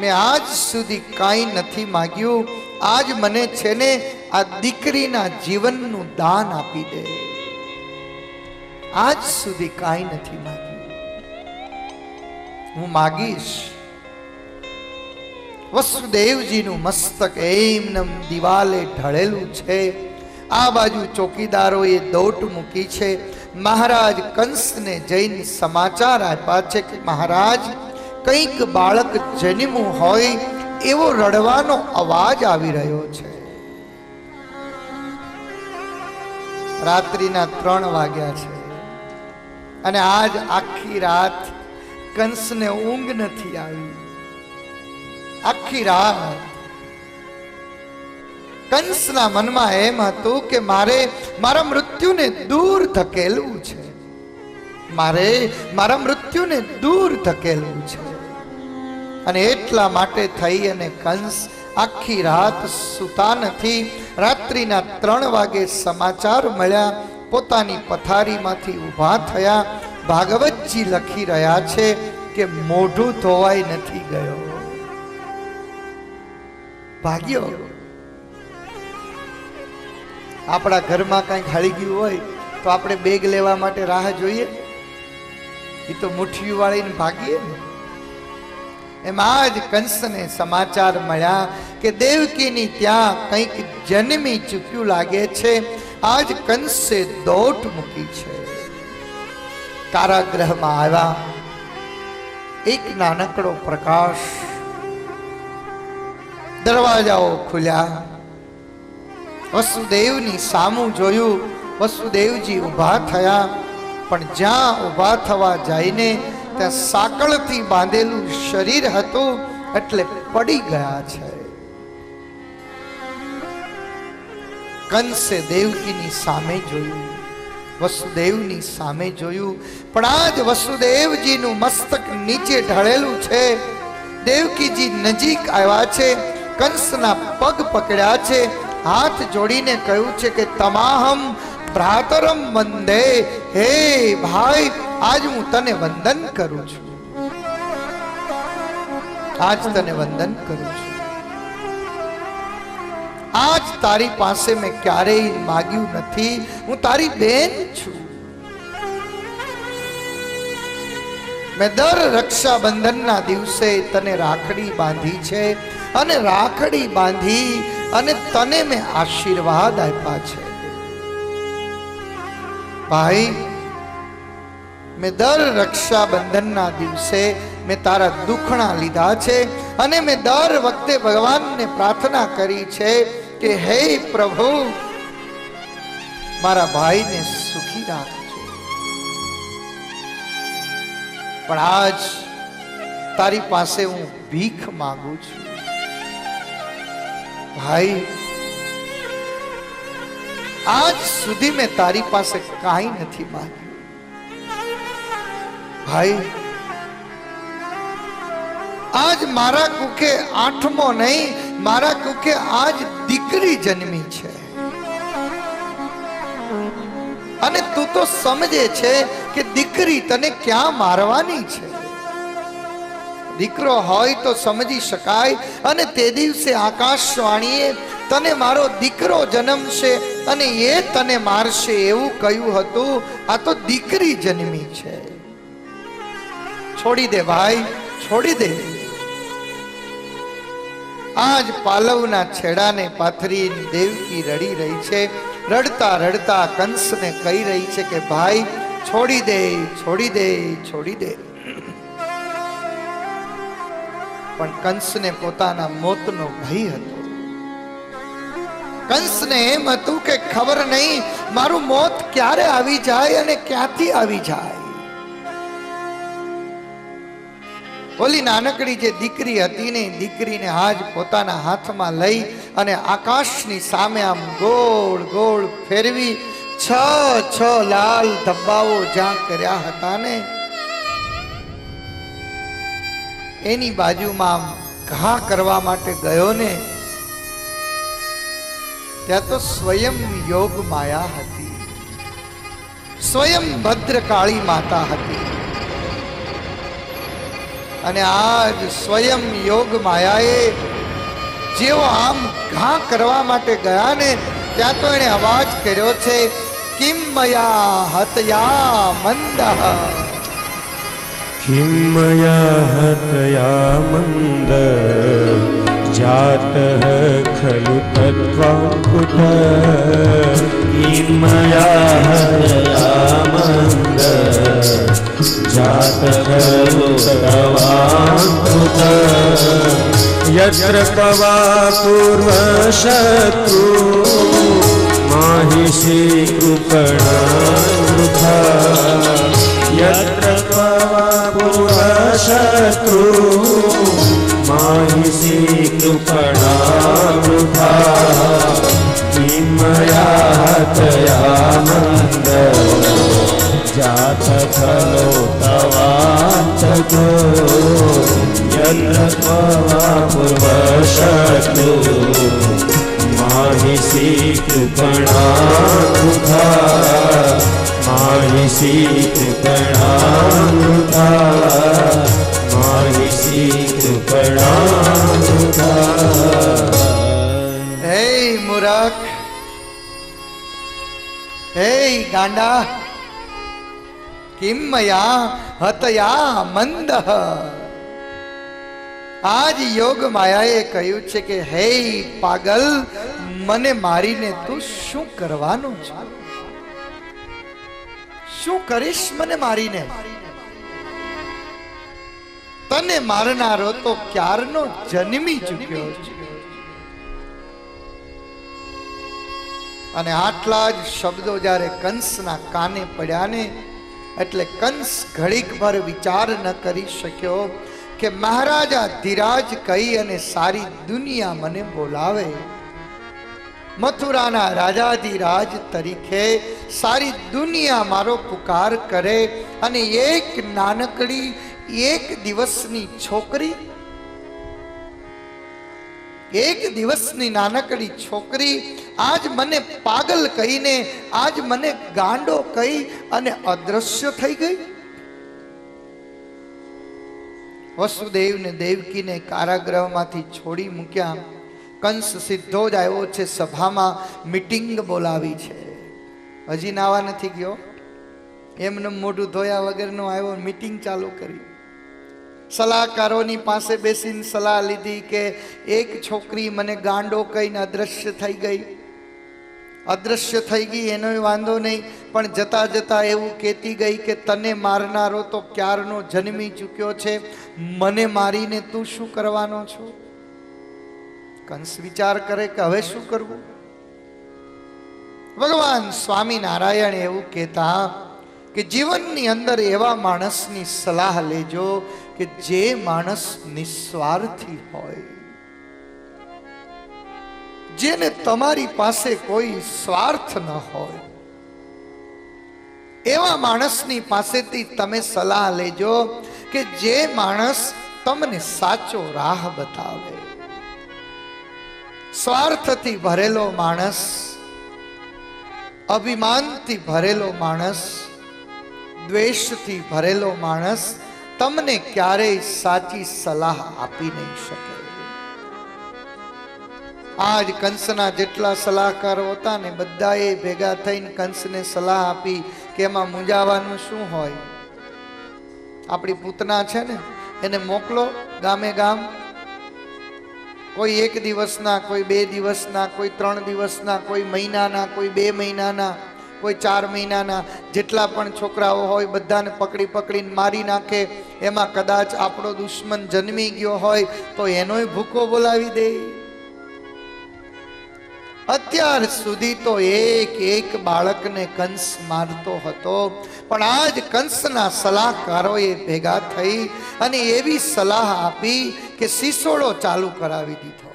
મેં આજ સુધી કાંઈ નથી માગ્યું. આજ મને છે ને આ દીકરીના જીવનનું દાન આપી દે. આજ સુધી કાંઈ નથી માગ્યું. હું માગીશ, વસુદેવજીનું મસ્તક એમનેમ દિવાલે ઢળેલું છે. આ બાજુ ચોકીદારોએ દોટ મૂકી છે. મહારાજ કંસને જઈને સમાચાર આપ્યા છે કે મહારાજ કંઈક બાળક જન્મ્યું હોય એવો રડવાનો અવાજ આવી રહ્યો છે. રાત્રિના ત્રણ વાગ્યા છે. અને આજ આખી રાત કંસને ઊંઘ નથી આવી. આખી રાત કંસના મનમાં એમ હતું કે મારે મારા મૃત્યુને દૂર ધકેલવું છે. મારે મારા મૃત્યુને દૂર ધકેલવું છે. અને એટલા માટે થઈ અને કંસ આખી રાત સૂતા નથી. રાત્રિના ત્રણ વાગે સમાચાર મળ્યા, પોતાની પથારીમાંથી ઊભા થયા. ભાગવતજી લખી રહ્યા છે કે મોઢું ધોવાઈ નથી ગયો. ભાગ્યો? આપણા ઘરમાં કંઈક હળી ગયું હોય તો આપણે બેગ લેવા માટે રાહ જોઈએ? એ તો મુઠ્ઠીયું વાળીને ભાગીએ ને. એમાં જ કંસને સમાચાર મળ્યા કે દેવકીની ત્યાં કંઈક જન્મી ચૂક્યું લાગે છે. આજ કંસે દોટ મૂકી છે. કારાગ્રહમાં આવ્યા. એક નાનકડો પ્રકાશ દરવાજાઓ ખુલ્યા. વસુદેવની સામું જોયું. વસુદેવજી ઊભા થયા. પણ જ્યાં ઊભા થવા જઈને ત્યાં સાંકળથી બાંધેલું શરીર હતું એટલે પડી ગયા છે. કંસે દેવકીની સામે જોયું, વસુદેવની સામે જોયું, પણ આજ વસુદેવજીનું મસ્તક નીચે ઢળેલું છે. દેવકીજી નજીક આવ્યા છે, કંસના પગ પકડ્યા છે, હાથ જોડીને કહ્યું છે કે તમાહમ ભ્રાતરમ વંદે. હે ભાઈ, આજ હું તને વંદન કરું છું. આજ તને વંદન કરું છું. આજ તારી પાસે મેં ક્યારેય માગ્યું નથી. હું તારી બેન છું. મેં દર રક્ષાબંધનના દિવસે તને રાખડી બાંધી છે. અને રાખડી બાંધી અને તને મેં આશીર્વાદ આપ્યા છે. ભાઈ, મેં દર રક્ષાબંધનના દિવસે મેં તારા દુખણા લીધા છે અને મેં દર વખતે ભગવાનને પ્રાર્થના કરી છે કે હે પ્રભુ, મારા ભાઈને સુખી રાખજો. પણ આજ તારી પાસે હું ભીખ માંગુ છું. ભાઈ આજ સુધી મેં તારી પાસે કાંઈ નથી માંગ્યું. ભાઈ, આજ મારા કુકે આઠમો નહીં, મારા કુકે આજ દીકરી જન્મી છે. અને તું તો સમજે છે કે દીકરી તને ક્યાં મારવાની છે. દીકરો હોય તો સમજી શકાય અને તે દિવસે આકાશવાણીએ તને મારો દીકરો જન્મશે અને એ તને મારશે એવું કહ્યું હતું. આ તો દીકરી જન્મી છે. છોડી દે ભાઈ, છોડી દે. આજ પાલવના છેડાને પાથરી દેવકી રડી રહી છે. રડતા રડતા કંસને કહી રહી છે કે, ભાઈ, છોડી દે છોડી દે છોડી દે. પણ કંસને પોતાના મોતનો ભય હતો. કંસને એમ હતું કે, ખબર નહીં, મારું મોત ક્યારે આવી જાય અને ક્યાંથી આવી જાય? ઓલી નાનકડી જે દીકરી હતી ને દીકરીને આજ પોતાના હાથમાં લઈ અને આકાશની સામે આમ ગોળ ગોળ ફેરવી છ છ લાલ ધબ્બાઓ જ્યાં કર્યા હતા ને, એની બાજુમાં આમ ઘા કરવા માટે ગયો ને ત્યાં તો સ્વયં યોગ માયા હતી. સ્વયં ભદ્રકાળી માતા હતી. અને આજ સ્વયં યોગ માયાએ જેઓ આમ ઘા કરવા માટે ગયા ને ત્યાં તો એણે અવાજ કર્યો છે, કિમ મયા હતયા મંદ કિમ મયા હતયા મંદ जातः खलु तत्त्वाङ्कुत किं मया हतया मन्द जातः खलु तवाङ्कुत यत्र पवा पूर्वशत्रु माहिषि कृपणा यत्र पूर्वशत्रु માહી શ્રી કૃપણા કૃપા કિમયા તયા મંદ જાત ખલો તવાંચકો યત્રવા પૂર્વશત્રુ માહી શ્રી કૃપણા કૃપા માહી કૃપણા કૃપા આજ યોગ માયાએ કહ્યું છે કે, હે પાગલ, મને મારીને તું શું કરવાનું છે? શું કરીશ મને મારીને? તને મારનારો તો ક્યારનો જન્મી ચૂક્યો છે? અને આટલા જ શબ્દો જ્યારે કંસના કાને પડ્યા ને એટલે કંસ ઘડીક ભર વિચાર ન કરી શક્યો કે મહારાજા ધીરાજ કહી અને સારી દુનિયા મને બોલાવે. મથુરાના રાજાધિરાજ તરીકે સારી દુનિયા મારો પુકાર કરે અને એક નાનકડી એક દિવસની છોકરી, એક દિવસની નાનકડી છોકરી, આજ મને પાગલ કહીને, આજ મને ગાંડો કહી અને અદ્રશ્ય થઈ ગઈ. વસુદેવને દેવકીને કારાગૃહમાંથી છોડી મૂક્યા. કંસ સીધો જ આવ્યો છે સભામાં, મીટિંગ બોલાવી છે. હજી નાવા નથી ગયો. એમને મોઢું ધોયા વગરનો આવ્યો, મીટિંગ ચાલુ કરી. સલાહકારોની પાસે બેસીને સલાહ લીધી કે એક છોકરી મને ગાંડો કહીને અદ્રશ્ય થઈ ગઈ. અદ્રશ્ય થઈ ગઈ એનો વાંધો નહીં, પણ જતા જતા એવું કહેતી ગઈ કે તને મારનારો તો ક્યારનો જન્મી ચૂક્યો છે? મને મારીને તું શું કરવાનો છો? કંસ વિચાર કરે કે હવે શું કરવું? ભગવાન સ્વામિનારાયણ એવું કહેતા કે જીવનની અંદર એવા માણસની સલાહ લેજો કે જે માણસ નિસ્વાર્થી હોય, જેને તમારી પાસે કોઈ સ્વાર્થ ન હોય, એવા માણસની પાસેથી તમે સલાહ લેજો કે જે માણસ તમને સાચો રાહ બતાવે. સ્વાર્થથી ભરેલો માણસ, અભિમાનથી ભરેલો માણસ, દ્વેષથી ભરેલો માણસ તમને ક્યારેય સાચી સલાહ આપી નહીં શકે. આજ કંસના જેટલા સલાહકારો હતા ને બધાએ ભેગા થઈને કંસને સલાહ આપી કે એમાં મૂંઝાવાનું શું હોય? આપણી પૂતના છે ને, એને મોકલો ગામે ગામ. કોઈ એક દિવસના, કોઈ બે દિવસના, કોઈ ત્રણ દિવસના, કોઈ મહિનાના, કોઈ બે મહિનાના. કોઈ ચાર મહિનાના જેટલા પણ છોકરાઓ હોય, બધાને પકડી પકડીને મારી નાખે. એમાં કદાચ આપણો દુશ્મન જન્મી ગયો હોય, તો એનોય ભૂકો બોલાવી દે. અત્યાર સુધી તો એક એક બાળકને કંસ મારતો હતો. પણ આજ કંસના સલાહકારોએ ભેગા થઈ અને એવી સલાહ આપી કે સિસોડો ચાલુ કરાવી દીધો.